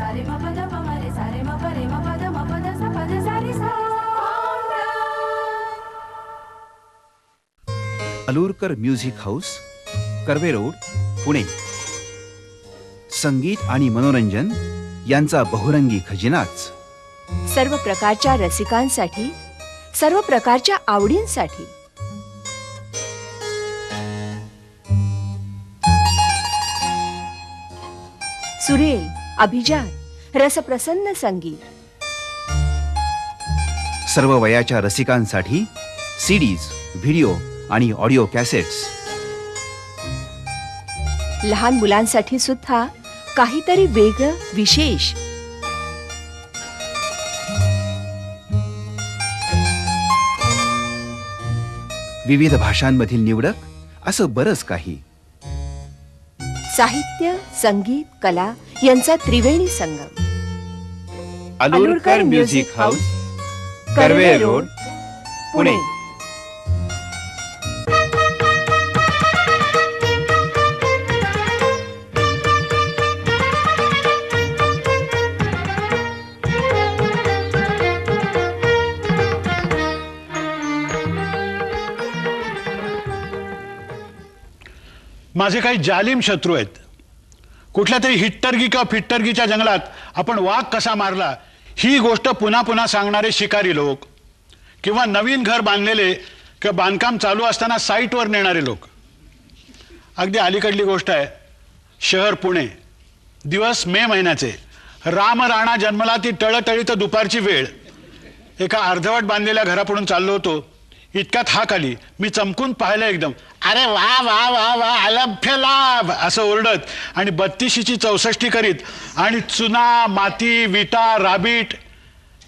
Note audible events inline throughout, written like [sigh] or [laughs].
सारे म पद म म रे सारे म प रे म पद म पद सा पद सा रे सा Alurkar music house Karve road Pune. संगीत आणि मनोरंजन यांचा बहुरंगी खजिनाच. सर्व प्रकारच्या रसिकांसाठी सर्व प्रकारच्या आवडींसाठी. सुरेल अभिजात रसप्रसन्न संगीत. सर्व वयाच्या रसिकांसाठी सीडीज व्हिडिओ आणि ऑडिओ कॅसेट्स. लहान मुलांसाठी सुद्धा काहीतरी वेगळं विशेष. विविध भाषांमधील निवडक असं बरंच काही. साहित्य संगीत कला यांचा त्रिवेणी संगम. Alurkar music house Karve road Pune. माझे काही जालिम शत्रू आहेत. कुठल्या तरी हिट्टरगी किंवा फिट्टरगीच्या जंगलात आपण वाघ कसा मारला ही गोष्ट पुन्हा पुन्हा सांगणारे शिकारी लोक किंवा नवीन घर बांधलेले किंवा बांधकाम चालू असताना साईटवर नेणारे लोक. अगदी अलीकडली गोष्ट आहे शहर पुणे दिवस मे महिन्याचे राम राणा जन्मला ती टळटळीत दुपारची वेळ. एका अर्धवट बांधलेल्या घरापुढून चाललो होतो इतक्यात हाक आली. मी चमकून पाहिलं एकदम. अरे वा वा वा वा अलभ्य लाभ असं ओरडत. आणि बत्तीशीची चौसष्टी करीत. आणि चुना माती विटा राबीट.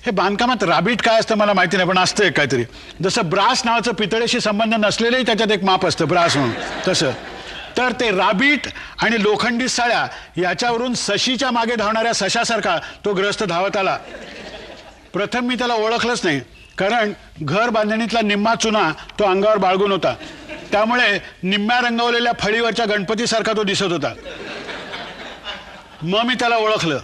हे बांधकामात राबीट काय असतं मला माहिती नाही पण असतं एक काहीतरी. जसं ब्रास नावाचं पितळेशी संबंध नसलेलंही त्याच्यात एक माप असतं ब्रास म्हणून. तसं. तर ते राबीट आणि लोखंडी सळ्या याच्यावरून सशीच्या मागे धावणाऱ्या सशासारखा तो ग्रस्त धावत आला. प्रथम मी त्याला ओळखलंच नाही. कारण घर बांधणीतला निम्मा चुना तो अंगावर बाळगून होता. त्यामुळे निम्म्या रंगवलेल्या फळीवरच्या गणपतीसारखा तो दिसत होता. मग मी त्याला ओळखलं.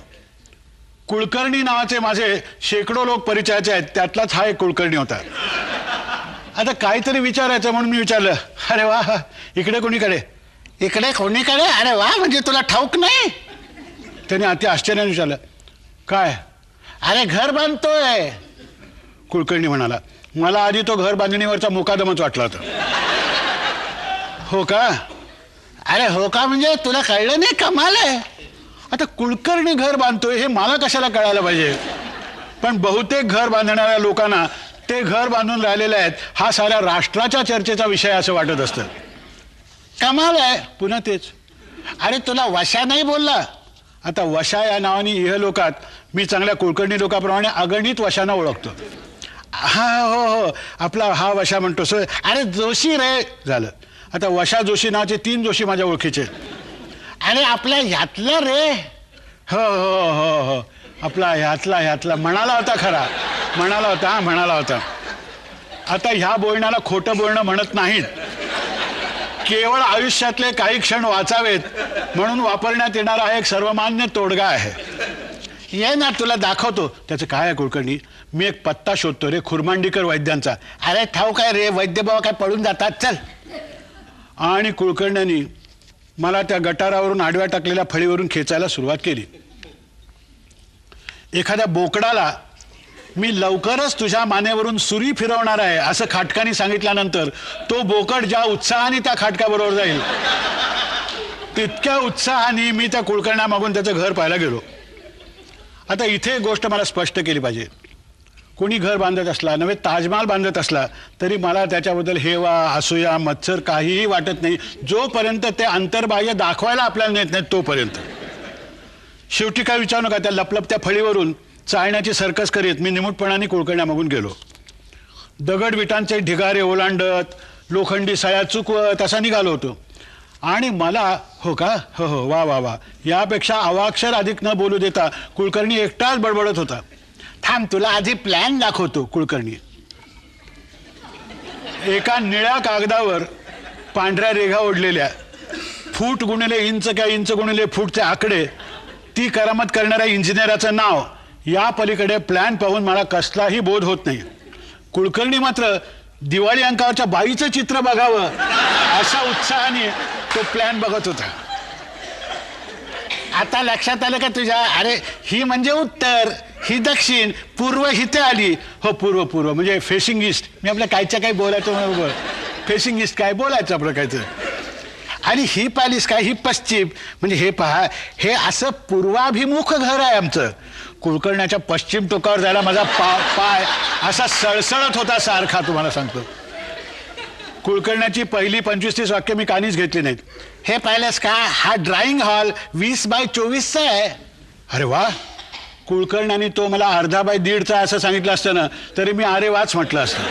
कुलकर्णी नावाचे माझे शेकडो लोक परिचयाचे आहेत त्यातलाच हा एक कुलकर्णी होता. आता काहीतरी विचारायचं म्हणून मी विचारलं अरे वा इकडे कोणीकडे? इकडे कोणीकडे? अरे वा म्हणजे तुला ठाऊक नाही? त्याने अति आश्चर्याने विचारलं काय? अरे घर बांधतोय. कुलकर्णी म्हणाला मला आधी तो घर बांधणीवरचा मुकादमच वाटला होता. हो का? अरे हो का म्हणजे तुला कळलं नाही? कमाल आहे. आता कुलकर्णी घर बांधतोय हे मला कशाला कळायला पाहिजे? पण बहुतेक घर बांधणाऱ्या लोकांना ते घर बांधून राहिलेले आहेत हा साऱ्या राष्ट्राच्या चर्चेचा विषय असं वाटत असतं. कमाल आहे. पुन्हा तेच. अरे तुला वशा नाही बोलला? आता वशा या नावाने इहलोकात मी चांगल्या कुलकर्णी लोकांप्रमाणे अगणित वशांना ओळखतो. हा हो हो. आपला हा वशा म्हणतो सो अरे जोशी रे झालं. आता वशा जोशी नावाचे तीन जोशी माझ्या ओळखीचे आणि अरे आपल्या ह्यातला रे हो हो हो हो. आपला ह्यातला ह्यातला. म्हणाला होता खरा. म्हणाला होता हा म्हणाला होता. आता ह्या बोलण्याला खोटं बोलणं म्हणत नाहीत. केवळ आयुष्यातले काही क्षण वाचावेत. म्हणून वापरण्यात येणारा हा एक सर्वमान्य तोडगा आहे. ये ना तुला दाखवतो. त्याचं काय आहे कुलकर्णी मी एक पत्ता शोधतो रे खुरमांडीकर वैद्यांचा. अरे ठाऊ काय रे वैद्य बाबा काय पडून जातात? चल. आणि कुलकर्ण्यांनी मला त्या गटारावरून आडव्या टाकलेल्या फळीवरून खेचायला सुरुवात केली. एखाद्या बोकडाला मी लवकरच तुझ्या मानेवरून सुरी फिरवणार आहे असं खाटकाने सांगितल्यानंतर तो बोकड ज्या उत्साहाने त्या खाटकाबरोबर जाईल तितक्या उत्साहाने मी त्या कुलकर्ण्यामागून त्याचं घर पाहायला गेलो. आता इथे एक गोष्ट मला स्पष्ट केली पाहिजे. कोणी घर बांधत असला नव्हे ताजमहाल बांधत असला तरी मला त्याच्याबद्दल हेवा असूया मत्सर काहीही वाटत नाही. जोपर्यंत ते अंतर्बाह्य दाखवायला आपल्याला नेत नाहीत तोपर्यंत. शेवटी काय विचारू नका त्या लपलपत्या फळीवरून चाळण्याची सर्कस करीत मी निमूटपणाने कुळकण्यामागून गेलो. दगड विटांचे ढिगारे ओलांडत लोखंडी सळ्या चुकवत असा निघालो होतो. आणि मला हो का? हो हो वा वा वा. यापेक्षा अवाक्षर अधिक न बोलू देता कुलकर्णी एकटाच बडबडत होता. थांब तुला आधी प्लॅन दाखवतो कुलकर्णी. एका निळ्या कागदावर पांढऱ्या रेघा ओढलेल्या फूट गुणिले इंच काय इंच गुणिले फूटचे आकडे ती करामत करणाऱ्या इंजिनियराचं नाव या पलीकडे प्लॅन पाहून मला कसलाही बोध होत नाही. कुलकर्णी मात्र दिवाळी अंकावरच्या बाईचं चित्र बघावं अशा उत्साहाने तो प्लॅन बघत होता. आता लक्षात आलं का तुझ्या? अरे ही म्हणजे उत्तर ही दक्षिण पूर्व हिथे आली. हो पूर्व पूर्व. म्हणजे फेसिंग ईस्ट मी आपल्या कायच्या काही बोलायचं बरोबर फेसिंग ईस्ट काय? बोलायचं आपलं कायचं आणि ही पालीस काय? ही पश्चिम. म्हणजे हे पहा हे असं पूर्वाभिमुख घर आहे आमचं. कुळकर्ण्याच्या पश्चिम टोकावर जायला माझा पा पाय असा सळसळत होता सारखा तुम्हाला सांगतो. कुळकर्ण्याची पहिली पंचवीस तीस वाक्य मी कानीच घेतली नाहीत. हे पाहिलंस का हा ड्रॉइंग हॉल वीस बाय चोवीसचा आहे. अरे वा. कुळकर्णाने तो मला अर्धा बाय दीडचा असं सांगितलं असतं ना तरी मी अरे वाच म्हटलं असतं.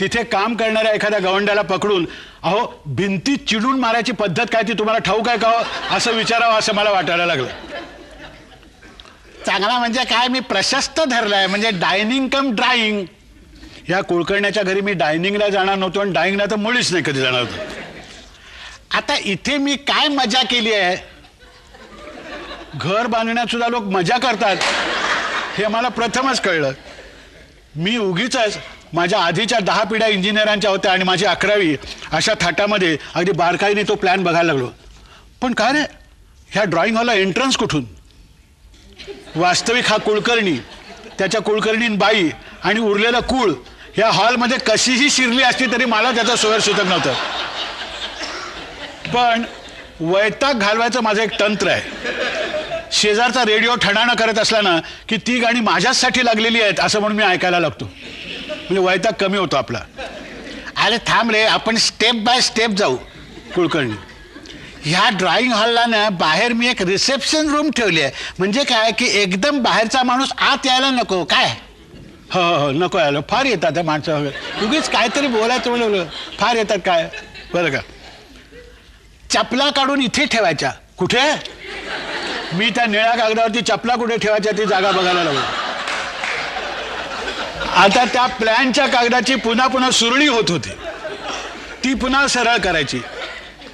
तिथे काम करणाऱ्या एखाद्या गवंड्याला पकडून अहो भिंती चिडून मारायची पद्धत काय ती तुम्हाला ठाऊक आहे का हो? असं विचारावं असं मला वाटायला लागलं. चांगला म्हणजे काय? मी प्रशस्त धरलाय. म्हणजे डायनिंग कम ड्राईंग या कुलकर्ण्याच्या घरी मी डायनिंगला जाणार नव्हतो आणि डायनिंगला तर मुळीच नाही कधी जाणार होतो. आता इथे मी काय मजा केली आहे? घर बांधण्यात सुद्धा लोक मजा करतात. हे मला प्रथमच कळलं. मी उगीच माझ्या आधीच्या दहा पिढ्या इंजिनियरांच्या होत्या आणि माझी अकरावी अशा थाटामध्ये अगदी बारकाईने तो प्लॅन बघायला लागलो. पण काय रे? ह्या ड्रॉइंग हॉलला एंट्रन्स कुठून? वास्तविक हा कुलकर्णी त्याच्या कुलकर्णीन बाई आणि उरलेला कुळ या हॉलमध्ये कशीही शिरली असती तरी मला त्याचा सोयर सुचत नव्हतं. पण वैताग घालवायचं माझं एक तंत्र आहे. शेजारचा रेडिओ ठणाणं करत असला ना की ती गाणी माझ्याचसाठी लागलेली आहेत असं म्हणून मी ऐकायला लागतो. म्हणजे वैताग कमी होतो आपला. अरे थांब रे आपण स्टेप बाय स्टेप जाऊ कुलकर्णी. ह्या ड्रॉइंग हॉलला ना बाहेर मी एक रिसेप्शन रूम ठेवली आहे. म्हणजे काय की एकदम बाहेरचा माणूस आत यायला नको. काय? हो हो हो नको यायला. फार येतात त्या माणसं वगैरे. उगीच काहीतरी बोलायचं म्हणलं फार येतात काय? बरं का. चपला काढून इथे ठेवायच्या. कुठे? मी त्या निळ्या कागदावरती चपला कुठे ठेवायच्या ती जागा बघायला लागलो. आता त्या प्लॅनच्या कागदाची पुन्हा पुन्हा सुरळी होत होती. ती पुन्हा सरळ करायची.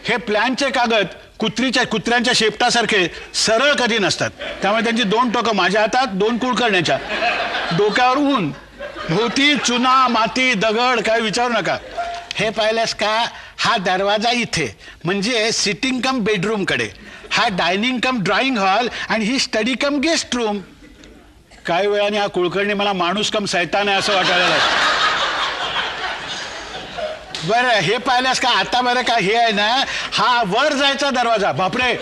हे प्लॅनचे कागद कुत्रीच्या कुत्र्यांच्या शेपटासारखे सरळ कधी नसतात. त्यामुळे त्यांची दोन टोकं माझ्या हातात दोन कुळकर्ण्याच्या डोक्यावर ऊन भोवती चुना माती दगड काय विचारू नका. हे पाहिल्यास का हा दरवाजा इथे म्हणजे सिटिंग कम बेडरूमकडे हा डायनिंग कम ड्रॉइंग हॉल आणि ही स्टडी कम गेस्ट रूम काही वेळाने हा कुलकर्णी मला माणूस कम सैतान आहे असं वाटायला लागतं बरं हे पाहिल्यास का आता बरं का हे आहे ना हा वर जायचा दरवाजा बापरे.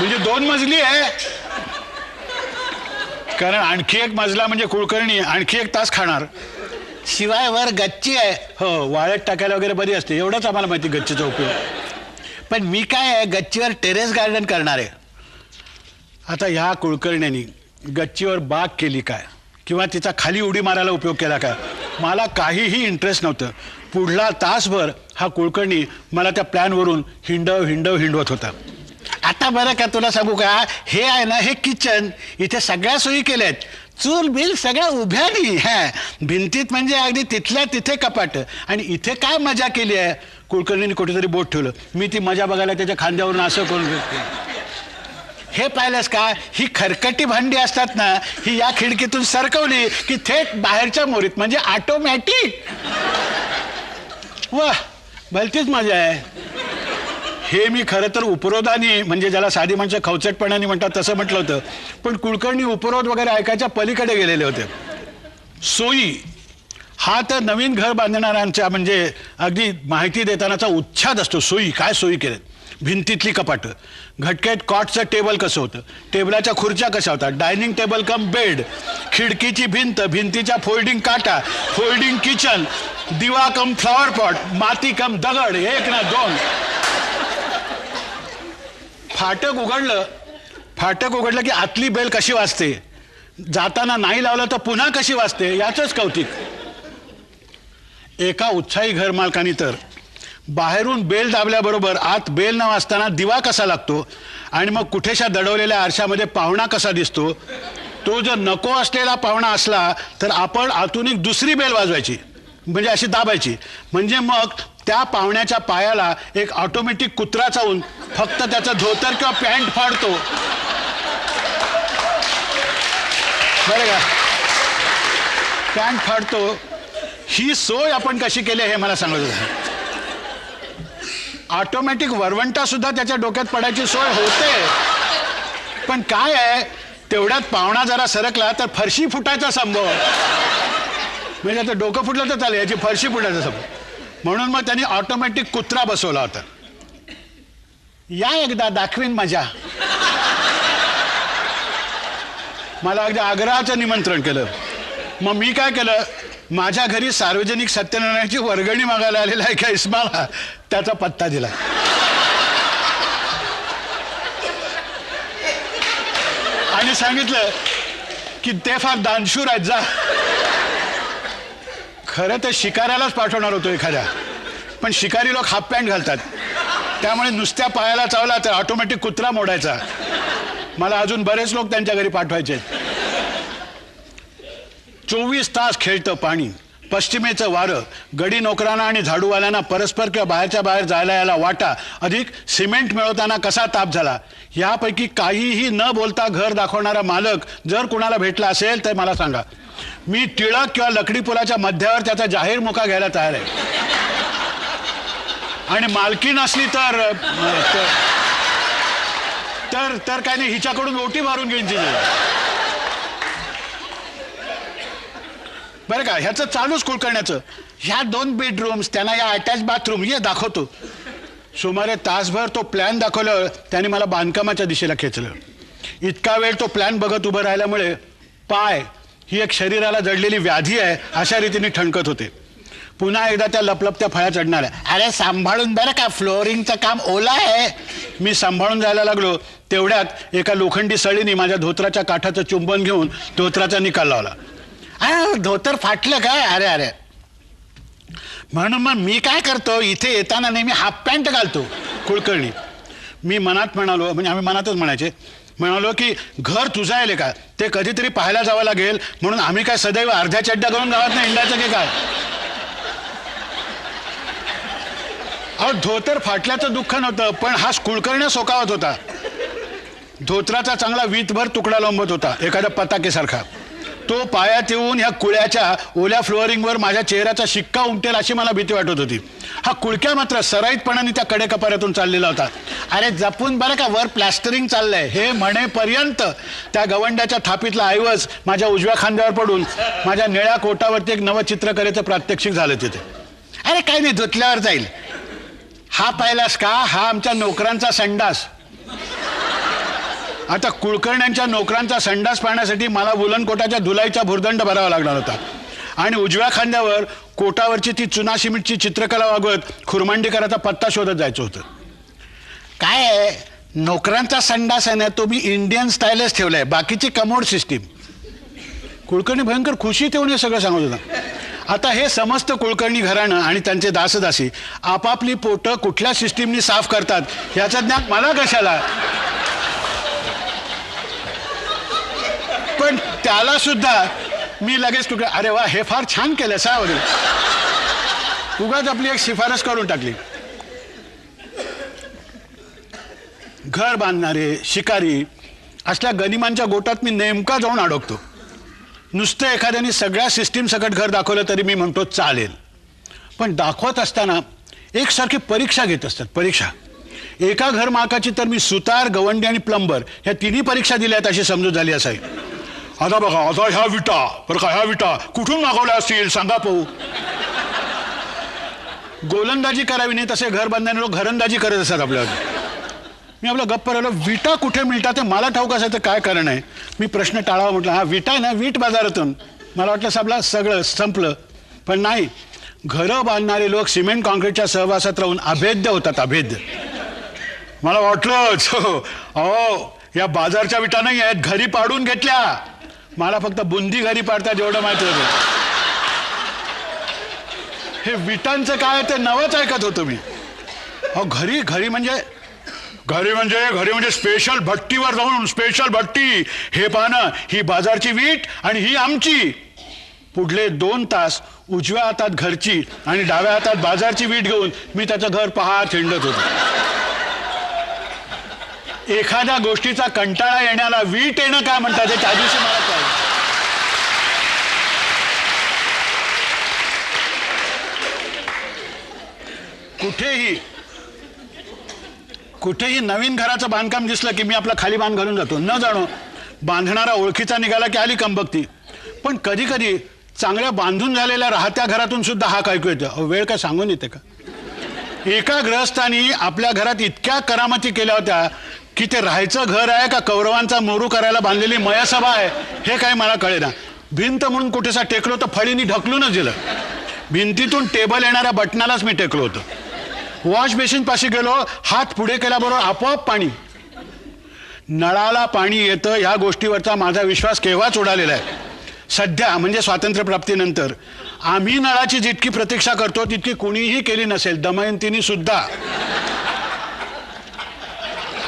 म्हणजे दोन मजली आहे. कारण आणखी एक मजला म्हणजे कुलकर्णी आणखी एक तास खाणार. शिवाय वर गच्ची आहे. हो वाळत टाकायला वगैरे बरी असते. एवढंच आम्हाला माहिती गच्चीचा उपयोग. पण मी काय आहे गच्चीवर टेरेस गार्डन करणार आहे. आता ह्या कुलकर्ण्यानी गच्चीवर बाग केली काय? किंवा तिचा खाली उडी मारायला उपयोग केला काय? मला काहीही इंटरेस्ट नव्हतं. पुढला तासभर हा कुलकर्णी मला त्या प्लॅनवरून हिंडव हिंडव हिंडवत होता. आता बरं का तुला सांगू का? हे आहे ना हे किचन इथे सगळ्या सोयी केल्या आहेत चूल बिल सगळ्या उभ्यानी. ह्या भिंतीत म्हणजे अगदी तिथल्या तिथे कपाट. आणि इथे काय मजा केली आहे? कुलकर्णीने कुठेतरी बोट ठेवलं. मी ती मजा बघायला त्याच्या खांद्यावरून असं करून हे पाहिलंस का? ही खरकटी भांडी असतात ना ही या खिडकीतून सरकवली की थेट बाहेरच्या मोरीत म्हणजे ऑटोमॅटिक वा भलतीच मजा आहे. हे मी खरं तर उपरोधाने म्हणजे ज्याला साधी माणसं खवचटपणाने म्हणतात तसं म्हटलं होतं. पण कुलकर्णी उपरोध वगैरे ऐकायच्या पलीकडे गेलेले होते. सोयी हा तर नवीन घर बांधणाऱ्यांच्या म्हणजे अगदी माहिती देतानाचा उच्छाद असतो. सोयी काय सोयी केलेत? भिंतीतली कपाटं. घटकेत कॉटचं टेबल कसं होतं? टेबलाच्या खुर्च्या कशा होतात? Dining table cum bed. खिडकीची भिंत भिंतीच्या फोल्डिंग काटा फोल्डिंग किचन दिवा कम फ्लॉवर पॉट माती कम दगड एक ना दोन. फाटक उघडलं फाटक उघडलं की आतली बेल कशी वाजते? जाताना नाही लावलं तर पुन्हा कशी वाजते? याचंच कौतिक. एका उत्साही घर मालकानी तर बाहेरून बेल दाबल्याबरोबर आत बेल न वाजताना दिवा कसा लागतो? आणि मग कुठेशा दडवलेल्या आरशामध्ये पाहुणा कसा दिसतो? तो जर नको असलेला पाहुणा असला तर आपण आतून एक दुसरी बेल वाजवायची. म्हणजे अशी दाबायची. म्हणजे मग त्या पाहुण्याच्या पायाला एक ऑटोमॅटिक कुत्रा चावून फक्त त्याचा धोतर किंवा पॅन्ट फाडतो. बरं का? पॅन्ट फाडतो. ही सोय आपण कशी केली आहे हे मला सांगत होतं ऑटोमॅटिक वरवंटा सुद्धा त्याच्या डोक्यात पडायची सोय होते. पण काय आहे तेवढ्यात पाहुणा जरा सरकला तर फरशी फुटायचा संभव. म्हणजे आता डोकं फुटलं तर चालेल याची फरशी फुटायचा संभव. म्हणून मग त्यांनी ऑटोमॅटिक कुत्रा बसवला होता. या एकदा दाखवीन मजा. मला अगदी आग्रहाचं निमंत्रण केलं. मग मी काय केलं माझ्या घरी सार्वजनिक सत्यनारायणाची वर्गणी मागायला आलेला आहे का इस्माला? त्याचा पत्ता दिला. आणि सांगितलं की ते फार दानशूर आहेत जा. खरं तर शिकाऱ्यालाच पाठवणार होतो एखाद्या. पण शिकारी लोक हाफ पॅन्ट घालतात. त्यामुळे नुसत्या पायाला चावला तर ऑटोमॅटिक कुत्रा मोडायचा. मला अजून बरेच लोक त्यांच्या घरी पाठवायचे चोवीस तास खेळतं पाणी. पश्चिमेचं वारं गडी नोकरांना आणि झाडूवाल्यांना परस्पर किंवा बाहेरच्या बाहेर जायला यायला वाटा. अधिक सिमेंट मिळवताना कसा ताप झाला? यापैकी काहीही न बोलता घर दाखवणारा मालक जर कुणाला भेटला असेल तर मला सांगा. मी टिळक किंवा लकडी पुलाच्या मध्यावर त्याचा जाहीर मुका घ्यायला तयार आहे. आणि मालकी नसली तर तर- तर तर काय नाही हिच्याकडून ओटी मारून घेईन तिथे बरं का ह्याचं चालूच कुलकर्ण्याचं ह्या दोन बेडरूम्स त्यांना या अटॅच बाथरूम ये दाखवतो. सुमारे तासभर तो प्लॅन दाखवल्यावर त्याने मला बांधकामाच्या दिशेला खेचलं. इतका वेळ तो प्लॅन बघत उभं राहिल्यामुळे पाय ही एक शरीराला जडलेली व्याधी आहे अशा रीतीने ठणकत होते. पुन्हा एकदा त्या लपलपत्या फळ्या चढणाऱ्या. अरे सांभाळून बरं का फ्लोअरिंगचं काम ओला आहे. मी सांभाळून जायला लागलो तेवढ्यात एका लोखंडी सळीने माझ्या धोत्राच्या काठाचं चुंबन घेऊन धोत्राचा निकाल लावला. अरे धोतर फाटलं काय? अरे अरे. म्हणून मग मी काय करतो? इथे येताना नेहमी हाफ पॅन्ट घालतो कुलकर्णी मी मनात म्हणालो म्हणजे आम्ही मनातच म्हणायचे म्हणालो की घर तुझं आहे का? ते कधीतरी पाहायला जावं लागेल म्हणून आम्ही काय सदैव अर्ध्या चड्ड्या करून गावात नाही हिंडायचं की काय? अहो धोतर फाटल्याचं दुःख नव्हतं पण हा कुलकर्ण्या सोकावत होता. धोतराचा चांगला वीतभर तुकडा लोंबत होता एखाद्या पताकेसारखा. तो पायात येऊन ह्या कुळ्याच्या ओल्या फ्लोअरिंगवर माझ्या चेहऱ्याचा शिक्का उमटेल अशी मला भीती वाटत होती. हा कुळक्या मात्र सराईतपणाने त्या कडे कपाऱ्यातून चाललेला होता. अरे जपून बरं का वर प्लॅस्टरिंग चाललंय. हे म्हणेपर्यंत त्या गवंड्याच्या थापीतला ऐवज माझ्या उजव्या खांद्यावर पडून माझ्या निळ्या कोटावरती एक नवं चित्रकलेचं प्रात्यक्षिक झालं तिथे. अरे काही नाही धुतल्यावर जाईल. हा पाहिलास का? हा आमच्या नोकरांचा संडास. आता कुलकर्ण्यांच्या नोकरांचा संडास पाहण्यासाठी मला वुलनकोटाच्या धुलाईचा भुर्दंड भरावा लागणार होता. आणि उजव्या खांद्यावर कोटावरची ती चुना सिमेंटची चित्रकला वागवत खुरमांडीकराचा पत्ता शोधत जायचं होतं. काय आहे? नोकरांचा संडास आहे ना तो मी इंडियन स्टाईलच आहे बाकीची कमोड सिस्टीम कुलकर्णी भयंकर खुशी ठेवून हे सगळं सांगत होता. आता हे समस्त कुलकर्णी घराणं आणि त्यांचे दासदासी आपापली पोटं कुठल्या सिस्टीमनी साफ करतात याचं ज्ञान मला कशाला? पण त्याला सुद्धा मी लगेच तुकडे अरे वा हे फार छान केलं सा वगैरे उगाच आपली एक शिफारस करून टाकली. घर बांधणारे शिकारी असल्या गनिमांच्या गोटात मी नेमका जाऊन अडकतो. नुसतं एखाद्याने सगळ्या सिस्टीम सकट घर दाखवलं तरी मी म्हणतो चालेल. पण दाखवत असताना एकसारखी परीक्षा घेत असतात परीक्षा. एका घर माकाची तर मी सुतार गवंडी आणि प्लंबर ह्या तिन्ही परीक्षा दिल्यात अशी समजूत झाली असावी. आता बघा आता ह्या विटा बरं का ह्या विटा कुठून मागवल्या असतील? सांगा पाहू गोलंदाजी करावी नाही तसे घर बांधणारे लोक घरंदाजी करत असतात आपल्यावर मी आपलं गप्प राहिलो विटा कुठे मिळतात ते मला ठाऊक असायचं काय कारण आहे? मी प्रश्न टाळावा म्हटलं हा विटा आहे ना वीट बाजारातून. मला वाटलं साबला सगळं संपलं. पण नाही घरं बांधणारे लोक सिमेंट कॉन्क्रीटच्या सहवासात राहून अभेद्य होतात अभेद्य. मला वाटलंच हो, अहो या बाजारच्या विटा नाही आहेत घरी पाडून घेतल्या. मला फक्त बुंदी घरी पाडतात एवढं माहिती होतं. हे विटांचं काय ते नवच ऐकत होतो मी. अहो घरी घरी म्हणजे घरी म्हणजे घरी म्हणजे स्पेशल भट्टीवर जाऊन स्पेशल भट्टी. हे पाहणं ही बाजारची वीट आणि ही आमची. पुढले दोन तास उजव्या हातात घरची आणि डाव्या हातात बाजारची वीट घेऊन मी त्याचं घर पाहत हिंडत होतो. एखाद्या गोष्टीचा कंटाळा येण्याला वीट येणं काय म्हणतात हे त्या दिवशी मला कळलं कुठेही कुठेही नवीन घराचं बांधकाम दिसलं की मी आपला खाली बांध घालून जातो. न जाणो बांधणारा ओळखीचा निघाला की आली कंबकती पण कधी कधी चांगल्या बांधून झालेल्या राहत्या घरातून सुद्धा हा ऐकू येतो? वेळ काय सांगून येते का? एका ग्रहस्थानी आपल्या घरात इतक्या करामती केल्या होत्या की ते राहायचं घर आहे का कौरवांचा मोरू करायला बांधलेली मयासभा आहे हे काय मला कळेना. भिंत म्हणून कुठेसा टेकलो तर फळीनी ढकलूनच दिलं. भिंतीतून टेबल येणाऱ्या बटनालाच मी टेकलो होतो. वॉश बेसिन पाशी गेलो हात पुढे केल्याबरोबर आपोआप पाणी. नळाला पाणी येतं ह्या गोष्टीवरचा माझा विश्वास केव्हाच उडालेला आहे? सध्या म्हणजे स्वातंत्र्यप्राप्तीनंतर आम्ही नळाची जितकी प्रतीक्षा करतो तितकी कुणीही केली नसेल दमयंतीनी सुद्धा.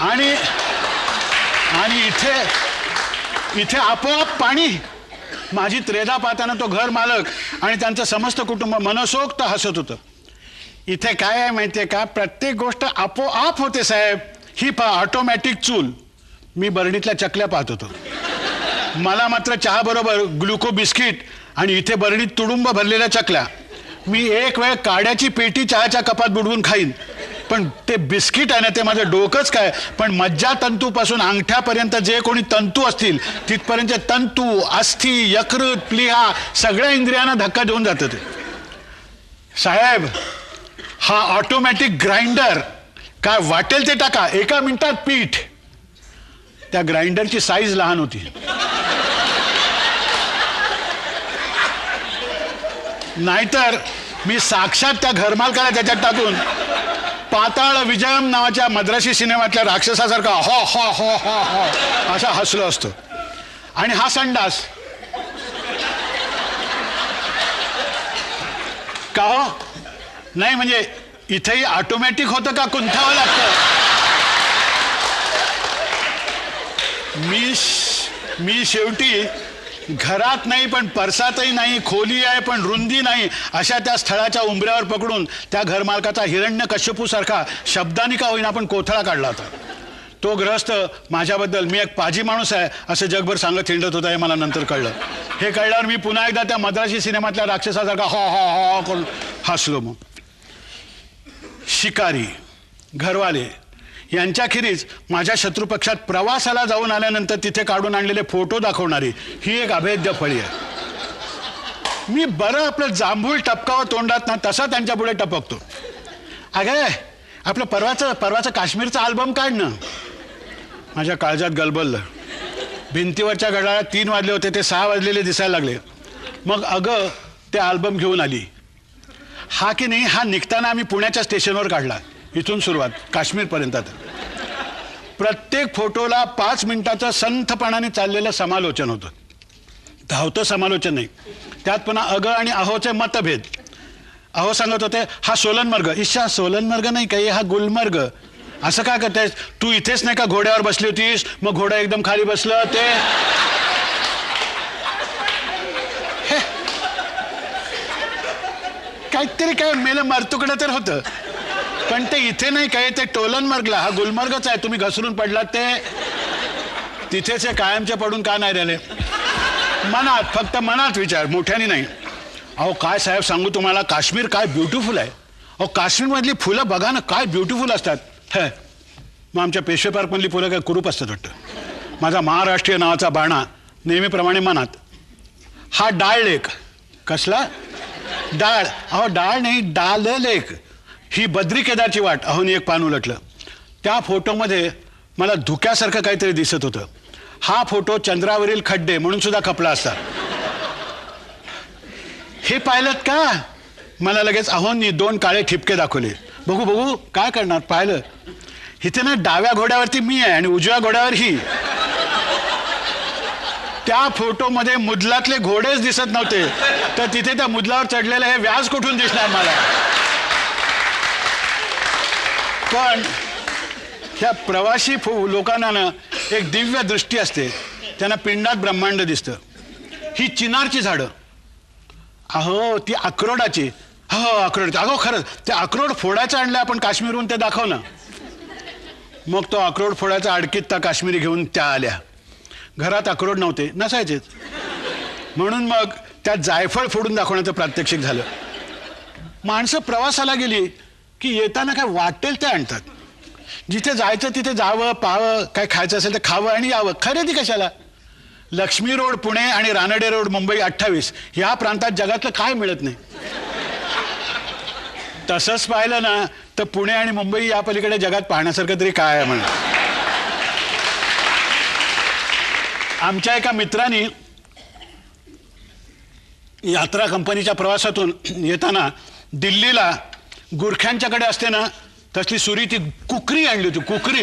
आणि आणि इथे इथे आपोआप पाणी. माझी त्रेजा पाहताना तो घर मालक आणि त्यांचं समस्त कुटुंब मनसोक्त हसत होतं. इथे काय आहे माहितीये का? प्रत्येक गोष्ट आपोआप होते साहेब. ही पहा ऑटोमॅटिक चूल. मी बरणीतल्या चकल्या पाहत होतो. मला मात्र चहा बरोबर ग्लुको बिस्किट आणि इथे बरणीत तुडुंब भरलेल्या चकल्या. मी एक वेळ काड्याची पेटी चहाच्या कपात बुडवून खाईन. पण ते बिस्किट आहे ना ते माझं डोकंच काय? पण मज्जा तंतूपासून अंगठ्यापर्यंत जे कोणी तंतू असतील तिथपर्यंत तंतू अस्थि यकृत प्लिहा सगळ्या इंद्रियांना धक्का देऊन जातं ते. साहेब हा ऑटोमॅटिक ग्राइंडर काय वाटेल ते टाका. एका मिनिटात पीठ. त्या ग्राइंडरची साईज लहान होती. नाहीतर मी साक्षात त्या घरमालकाला त्याच्यात टाकून पाताळ विजयम नावाच्या मद्रासी सिनेमातल्या राक्षसासारखा हो हो हो हो हो असा हसलो असतो. आणि हा संडास. का हो? नाही म्हणजे इथेही ऑटोमॅटिक होतं का? कुंथावं लागतं. मी मी शेवटी घरात नाही पण परसातही नाही खोली आहे पण रुंदी नाही अशा त्या स्थळाच्या उंबऱ्यावर पकडून त्या घरमालकाचा हिरण्य कश्यपूसारखा शब्दाने का होईना पण कोथळा काढला होता. तो ग्रहस्थ माझ्याबद्दल मी एक पाजी माणूस आहे असं जगभर सांगत हिंडत होता हे मला नंतर कळलं. हे कळल्यावर मी पुन्हा एकदा त्या मद्रासी सिनेमातल्या राक्षसासारखा हा हा हा करून हसलो मग. शिकारी घरवाले यांच्याखेरीज माझ्या शत्रुपक्षात प्रवासाला जाऊन आल्यानंतर तिथे काढून आणलेले फोटो दाखवणारी ही एक अभेद्य फळी आहे. मी बरं आपलं जांभूळ टपकावं तोंडात ना तसा त्यांच्या पुढे टपकतो. अगे आपलं परवाचं परवाचं काश्मीरचं अल्बम काढ ना. माझ्या काळजात गलबललं. भिंतीवरच्या घड्याळात तीन वाजले होते ते सहा वाजलेले दिसायला लागले. मग अगं ते अल्बम घेऊन आली. हा की नाही हा निघताना आम्ही पुण्याच्या स्टेशनवर काढला. इथून सुरुवात काश्मीरपर्यंत प्रत्येक फोटोला पाच मिनिटाचं संथपणाने चाललेलं समालोचन होतं. धावतं समालोचन नाही. त्यात पुन्हा अग आणि अहोचे मतभेद. अहो सांगत होते हा सोलनमर्ग. ईशा सोलनमर्ग नाही काही हा गुलमर्ग. असं का करतेस तू इथेच नाही का घोड्यावर बसली होतीस? मग घोडा एकदम खाली बसलं ते काहीतरी काय मेलं मरतुकडं तर होतं. पण ते इथे नाही काय ते टोलनमर्गला हा गुलमर्गच आहे. तुम्ही घसरून पडलात ते. तिथेच हे कायमचे पडून का नाही राहिले? मनात फक्त मनात विचार मोठ्याने नाही. अहो काय साहेब सांगू तुम्हाला काश्मीर काय ब्युटिफुल आहे. अहो काश्मीरमधली फुलं बघा ना काय ब्युटिफुल असतात. हे. मग आमच्या पेशवे पार्कमधली फुलं काय कुरूप असतात वाटतं. माझा महाराष्ट्रीय नावाचा बाणा नेहमीप्रमाणे मनात. हा डाळ लेक कसला? डाळ. अहो डाळ नाही डाल लेक ही बद्री केदारची वाट. अहो एक पान उलटलं. त्या फोटोमध्ये मला धुक्यासारखं काहीतरी दिसत होतं. हा फोटो चंद्रावरील खड्डे म्हणून सुद्धा खपला असता. हे पाहिलं का? मला लगेच अहोंनी दोन काळे ठिपके दाखवले. बघू बघू काय करणार? पाहिलं. इथे ना डाव्या घोड्यावरती मी आहे आणि उजव्या घोड्यावर ही. त्या फोटोमध्ये मुदलातले घोडेच दिसत नव्हते. तर तिथे त्या मुदलावर चढलेलं हे व्याज कुठून दिसणार मला? पण ह्या प्रवासी फो- लोकांना ना एक दिव्य दृष्टी असते. त्यांना पिंडात ब्रह्मांड दिसतं. ही चिनारची झाडं. अहो ती अक्रोडाची. हो, हो अक्रोड. अगो खरंच ते अक्रोड फोडायचं आणलं आपण काश्मीरहून ते दाखव ना. मग तो अक्रोड फोडायचा अडकीत त्या काश्मीरी घेऊन त्या आल्या. घरात अक्रोड नव्हते नसायचेच. म्हणून मग त्यात जायफळ फोडून दाखवण्याचं प्रात्यक्षिक झालं. माणसं प्रवासाला गेली की येताना काय वाटेल ते आणतात. जिथे जायचं तिथे जावं पाहावं काय खायचं असेल तर खावं आणि यावं. खरेदी कशाला? लक्ष्मी रोड पुणे आणि रानडे रोड मुंबई अठ्ठावीस. ह्या प्रांतात जगातलं काय मिळत नाही? तसंच पाहिलं ना तर पुणे आणि मुंबई या पलीकडे जगात पाहण्यासारखं तरी काय आहे म्हणून आमच्या एका मित्राने यात्रा कंपनीच्या प्रवासातून येताना दिल्लीला गुरख्यांच्याकडे असते ना तसली सुरी ती कुकरी आणली होती कुकरी.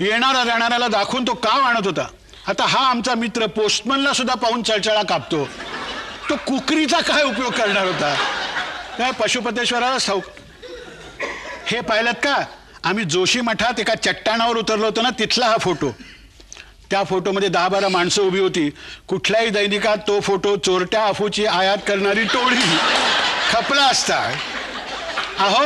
येणारा जाणाऱ्याला दाखवून तो काम आणत होता. आता हा आमचा मित्र पोस्टमनला सुद्धा पाहून चळचळा कापतो. तो कुकरीचा काय उपयोग करणार होता? काय पशुपतेश्वराला ठाऊक हे पाहिलं का? आम्ही जोशी मठात एका चट्टाणावर उतरलो होतो ना तिथला हा फोटो त्या फोटोमध्ये दहा बारा माणसं उभी होती. कुठल्याही दैनिकात तो फोटो चोरट्या अफूची आयात करणारी टोळी. खपला असता. अहो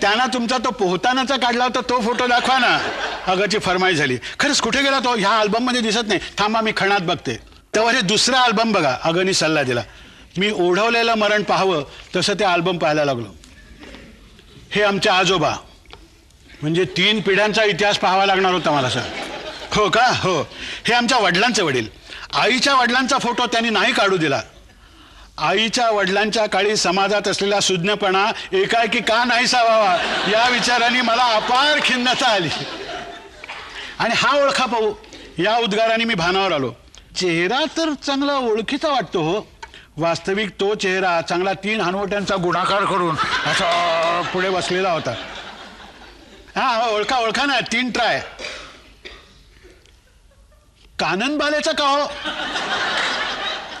त्यांना तुमचा तो पोहतानाचा काढला होता तो फोटो दाखवा ना. अगरची फरमाई झाली. खरंच कुठे गेला तो? ह्या अल्बममध्ये दिसत नाही. थांबा मी खणात बघते. तेव्हा हे दुसरा अल्बम बघा. अगनी सल्ला दिला. मी ओढवलेलं मरण पाहावं तसं ते अल्बम पाहायला लागलो. हे आमचे आजोबा. म्हणजे तीन पिढ्यांचा इतिहास पाहावा लागणार होता मला सर. हो का? हो. हे आमच्या वडिलांचे वडील. आईच्या वडिलांचा फोटो त्यांनी नाही काढू दिला. आईच्या वडिलांच्या काळी समाजात असलेला सुज्ञपणा एकाएकी का नाहीसा व्हावा या विचाराने मला अपार खिन्नता आली. आणि हा ओळखा पाहू. या उद्गाराने मी भानावर आलो. चेहरा तर चांगला ओळखीचा वाटतो हो. वास्तविक तो चेहरा चांगला तीन हनवट्यांचा गुणाकार करून असा पुढे बसलेला होता. हा ओळखा ओळखा ना. तीन ट्राय. काननबालेचा का हो?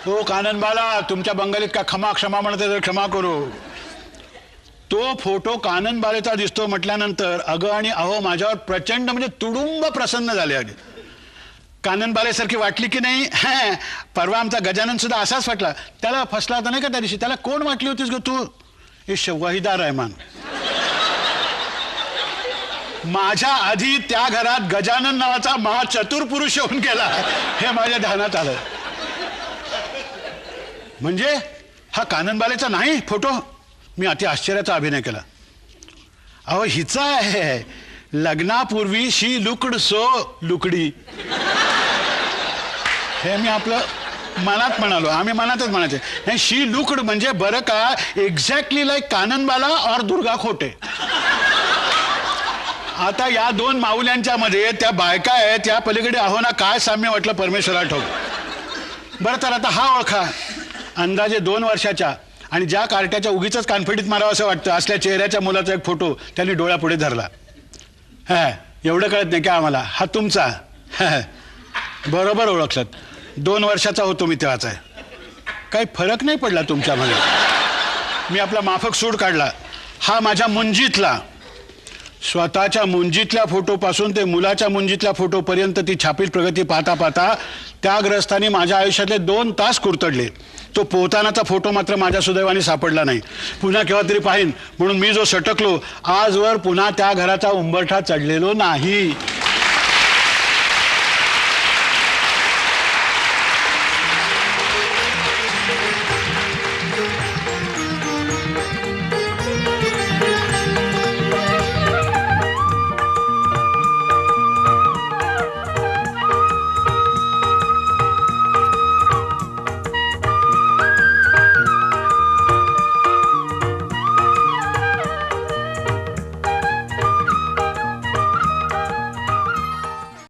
हो काननबाला तुमच्या बंगालीत का क्षमा क्षमा म्हणते तर क्षमा करू. तो फोटो काननबालेचा दिसतो म्हटल्यानंतर अगं आणि अहो माझ्यावर प्रचंड म्हणजे तुडुंब प्रसन्न झाले अगदी काननबालेसारखी वाटली की नाही? [laughs] हॅ परवा आमचा गजानन सुद्धा असाच वाटला. त्याला फसला होता नाही का त्या दिवशी? त्याला कोण वाटली होतीस ग तू? हे वहिदा रहमान माझ्या आधी त्या घरात गजानन नावाचा महाचतुर पुरुष येऊन गेला. हे माझ्या ध्यानात आलं. म्हणजे हा काननबालेचा नाही फोटो? मी अति आश्चर्याचा अभिनय केला. अहो हिचा आहे. लग्नापूर्वी शी लुकड सो लुकडी. हे मी आपलं मनात म्हणालो. आम्ही मनातच म्हणायचे. हे शी लुकड म्हणजे बरं का एक्झॅक्टली लाईक काननबाला और दुर्गा खोटे. आता या दोन माऊल्यांच्या मध्ये त्या बायका आहेत त्या पलीकडे अहो ना काय साम्य वाटलं परमेश्वरा ठोक. बरं तर आता हा ओळखा. अंदाजे दोन वर्षाच्या आणि ज्या कार्ट्याच्या उगीच कानफडीत मारावं असं वाटतं असल्या चेहऱ्याच्या मुलाचा एक फोटो त्यांनी डोळ्यापुढे धरला. हा एवढं कळत नाही का आम्हाला? हा तुमचा. बरोबर ओळखलं दोन वर्षाचा होतो मी तेव्हाचा. काही फरक नाही पडला तुमच्यामध्ये. मी आपला माफक सूड काढला. हा माझ्या मुंजीतला. स्वतःच्या मुंजीतल्या फोटोपासून ते मुलाच्या मुंजीतल्या फोटोपर्यंत ती छापील प्रगती पाहता पाहता त्या ग्रस्तानी माझ्या आयुष्यातले दोन तास कुरतडले. तो पोहतानाचा फोटो मात्र माझ्या सुदैवाने सापडला नाही. पुन्हा केव्हा तरी पाहीन. म्हणून मी जो सटकलो आजवर पुन्हा त्या घराचा उंबरठा चढलेलो नाही.